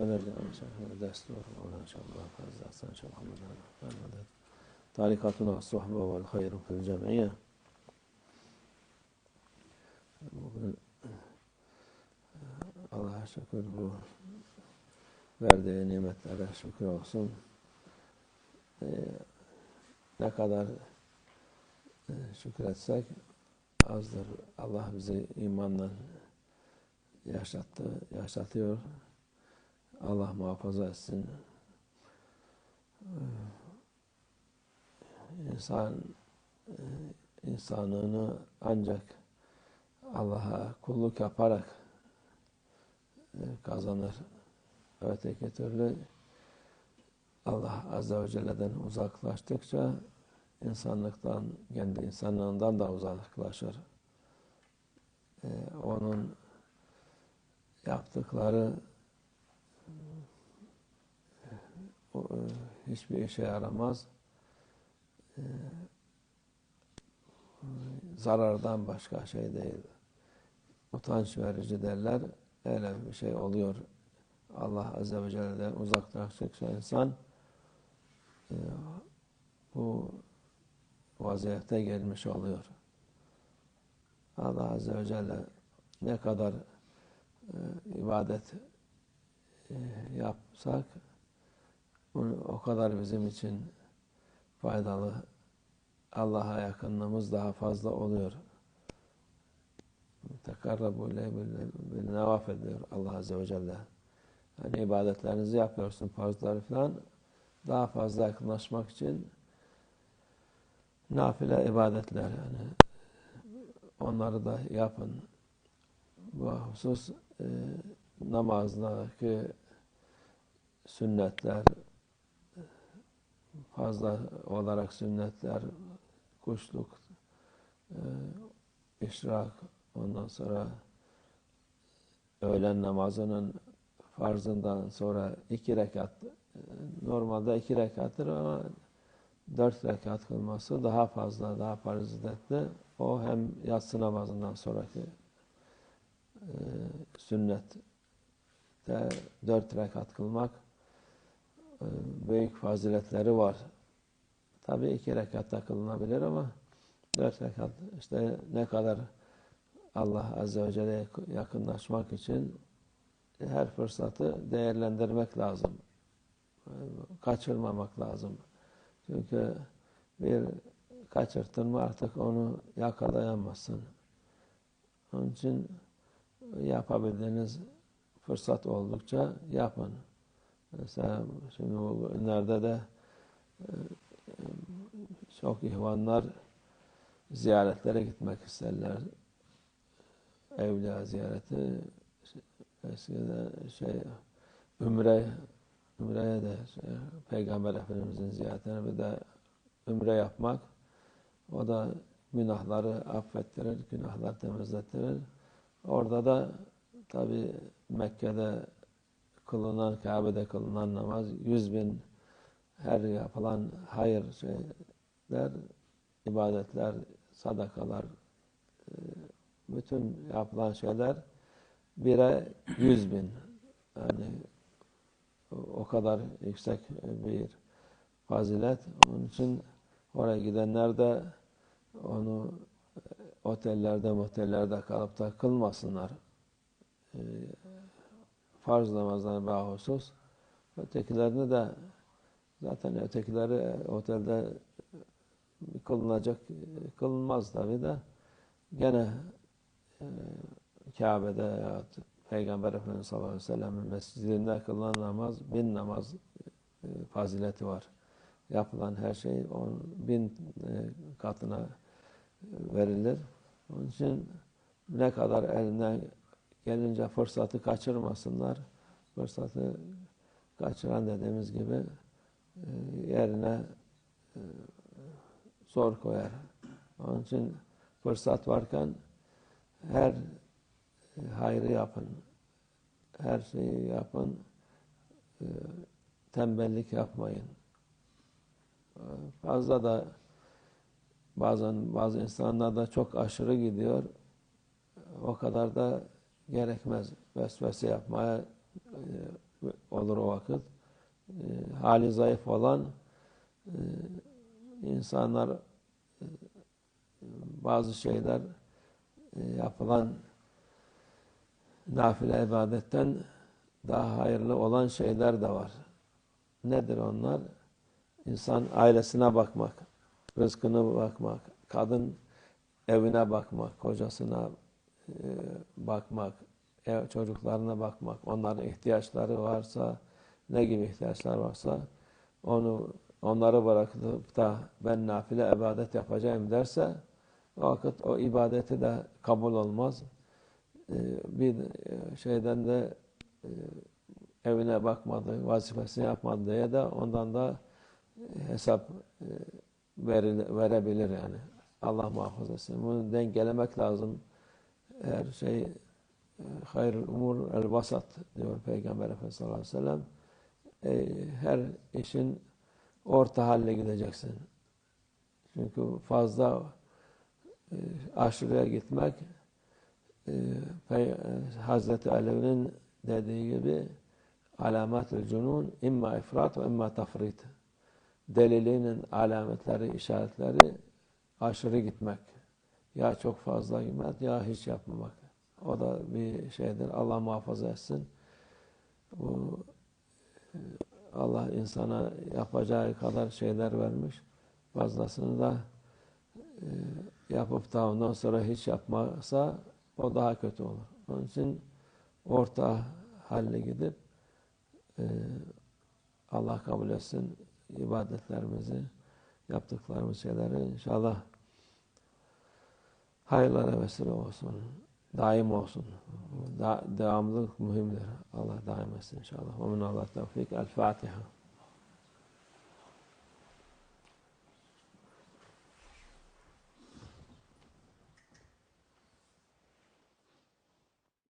ونرجع إن شاء الله دستور ولا إن شاء الله فاز أحسن إن شاء الله محمد طريقتنا الصحبة والخير في الجمعية Bugün Allah'a şükür bu verdiği nimetlere şükür olsun. Ee, ne kadar e, şükretsek azdır. Allah bizi imanla yaşattı, yaşatıyor. Allah muhafaza etsin. Ee, insan e, insanlığını ancak Allah'a kulluk yaparak e, kazanır. Öteki türlü Allah Azze ve Celle'den uzaklaştıkça insanlıktan, kendi insanlığından da uzaklaşır. Ee, onun yaptıkları e, hiçbir işe yaramaz. Ee, zarardan başka şey değil. Utanç verici derler. Öyle bir şey oluyor. Allah Azze ve Celle'den uzaklaştıkça insan e, bu vaziyette gelmiş oluyor. Allah Azze ve Celle ne kadar e, ibadet e, yapsak o kadar bizim için faydalı. Allah'a yakınlığımız daha fazla oluyor. Tekarrabu bil nevafil diyor Allah Azze ve Celle. Hani ibadetlerinizi yapıyorsun, farzları falan daha fazla yakınlaşmak için nafile ibadetler yani onları da yapın. Bu husus e, namazdaki sünnetler fazla olarak sünnetler kuşluk e, işrak ondan sonra öğlen namazının farzından sonra iki rekat normalde iki rekattır ama dört rekat kılması daha fazla, daha faziletli. O hem yatsı namazından sonraki e, sünnet de dört rekat kılmak e, büyük faziletleri var. Tabi iki rekatta kılınabilir ama dört rekat işte ne kadar Allah Azze ve Celle'ye yakınlaşmak için her fırsatı değerlendirmek lazım. Kaçırmamak lazım. Çünkü bir kaçırttın mı artık onu yakalayamazsın. Onun için yapabildiğiniz fırsat oldukça yapın. Mesela şimdi bu günlerde de e, çok ihvanlar ziyaretlere gitmek isterler. Evliya ziyareti eskiden şey Ümre Ümre'ye de şey, Peygamber Efendimiz'in ziyaretine bir de ümre yapmak o da günahları affettirir, günahlar temizlettirir. Orada da tabi Mekke'de kılınan, Kabe'de kılınan namaz yüz bin her yapılan hayır şeyler, ibadetler, sadakalar, e, bütün yapılan şeyler bire yüz bin. Yani o kadar yüksek bir fazilet. Onun için oraya gidenler de onu otellerde, motellerde kalıp da kılmasınlar. E, farz namazlarına bahusus. Ötekilerini de zaten ötekileri otelde kılınacak, kılınmaz tabi de gene e, Kabe'de ya Peygamber Efendimiz sallallahu aleyhi ve sellem'in mescidinde kılınan namaz bin namaz e, fazileti var. Yapılan her şey on, bin e, katına verilir. Onun için ne kadar elinden gelince fırsatı kaçırmasınlar. Fırsatı kaçıran dediğimiz gibi e, yerine zor koyar. Onun için fırsat varken her hayrı yapın. Her şeyi yapın. E, tembellik yapmayın. E, fazla da bazen bazı insanlar da çok aşırı gidiyor. O kadar da gerekmez. Vesvese yapmaya e, olur o vakit. E, hali zayıf olan e, insanlar e, bazı şeyler e, yapılan nafile ibadetten daha hayırlı olan şeyler de var. Nedir onlar? İnsan ailesine bakmak, rızkını bakmak, kadın evine bakmak, kocasına bakmak, ev çocuklarına bakmak, onların ihtiyaçları varsa, ne gibi ihtiyaçlar varsa onu onları bırakıp da ben nafile ibadet yapacağım derse o vakit o ibadeti de kabul olmaz. E, bir şeyden de e, evine bakmadı, vazifesini yapmadı diye de ondan da hesap verebilir yani. Allah muhafaza etsin. Bunu dengelemek lazım. Her şey e, hayrul umur el vasat diyor Peygamber Efendimiz sallallahu aleyhi ve sellem. E, her işin orta haline gideceksin. Çünkü fazla e, aşırıya gitmek Hazreti Ali'nin dediği gibi alamet-ül cunun imma ifrat ve imma tafrit. Delilinin alametleri, işaretleri aşırı gitmek. Ya çok fazla gitmek ya hiç yapmamak. O da bir şeydir. Allah muhafaza etsin. Bu Allah insana yapacağı kadar şeyler vermiş. Fazlasını da e, yapıp da ondan sonra hiç yapmasa o daha kötü olur. Onun için orta halle gidip e, Allah kabul etsin ibadetlerimizi, yaptıklarımız şeyleri inşallah hayırlara vesile olsun. Daim olsun. Da devamlılık mühimdir. Allah daim etsin inşallah. Ve min Allah tevfik. El Fatiha.